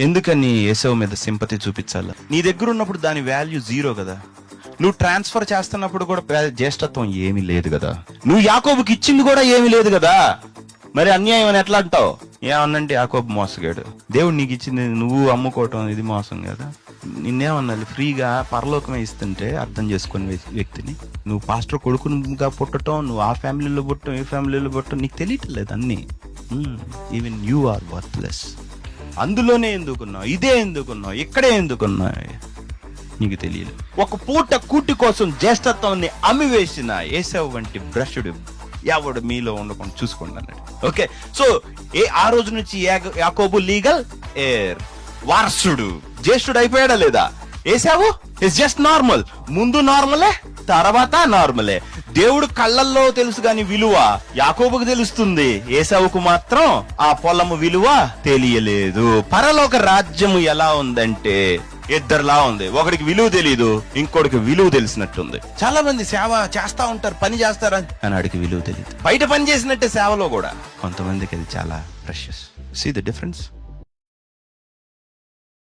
ఎందుకని ఏసవ్ మీద సింపతి చూపించాలా? నీ దగ్గర ఉన్నప్పుడు దాని వాల్యూ జీరో కదా. నువ్వు ట్రాన్స్ఫర్ చేస్తున్నప్పుడు కూడా జ్యేష్ఠత్వం ఏమీ లేదు కదా. నువ్వు యాకోబుకి ఇచ్చింది కూడా ఏమీ లేదు కదా. మరి అన్యాయం అని ఎట్లా అంటావు? ఏమన్నంటే యాకోబు మోసగాడు. దేవుడు నీకు ఇచ్చింది నువ్వు అమ్ముకోవటం ఇది మోసం కదా. నిన్నేమన్నాలి ఫ్రీగా పరలోకమే ఇస్తుంటే అర్థం చేసుకునే వ్యక్తిని. నువ్వు పాస్టర్ కొడుకునిగా పుట్టటం నువ్వు ఆ ఫ్యామిలీలో పుట్టడం ఈ ఫ్యామిలీలో పుట్టడం నీకు తెలియట్లేదు అన్నీ. Even you are worthless. అందులోనే ఎందుకున్నావు? ఇదే ఎందుకున్నావు? ఇక్కడే ఎందుకున్నావు? నీకు తెలియదు. ఒక పూట కూటి కోసం జ్యేష్ఠత్వాన్ని అమ్మివేసిన ఏసవ్ వంటి బ్రషుడు ఎవడు మీలో ఉండకుండా చూసుకోండి అన్నట్టు ఓకే సో ఏ ఆ రోజు నుంచి యాగ- యాకోబు లీగల్ ఏర్ వారసుడు. జ్యేష్ఠుడు అయిపోయాడా లేదా? ఏసావు ఇట్స్ జస్ట్ నార్మల్ ముందు నార్మలే తర్వాత నార్మలే. దేవుడు కళ్ళల్లో తెలుసు గాని విలువ యాకోబుకు తెలుస్తుంది. ఏసావుకు మాత్రం ఆ పొలము విలువ తెలియలేదు. పరలోక రాజ్యము ఎలా ఉందంటే ఇద్దరులా ఉంది. ఒకడికి విలువ తెలియదు ఇంకోటికి విలువ తెలిసినట్టుంది. చాలా మంది సేవ చేస్తా ఉంటారు పని చేస్తారని అని. ఆడికి విలువ తెలియదు బయట పని చేసినట్టే సేవలో కూడా. కొంతమందికి అది చాలా ప్రెషస్ సీ ద డిఫరెన్స్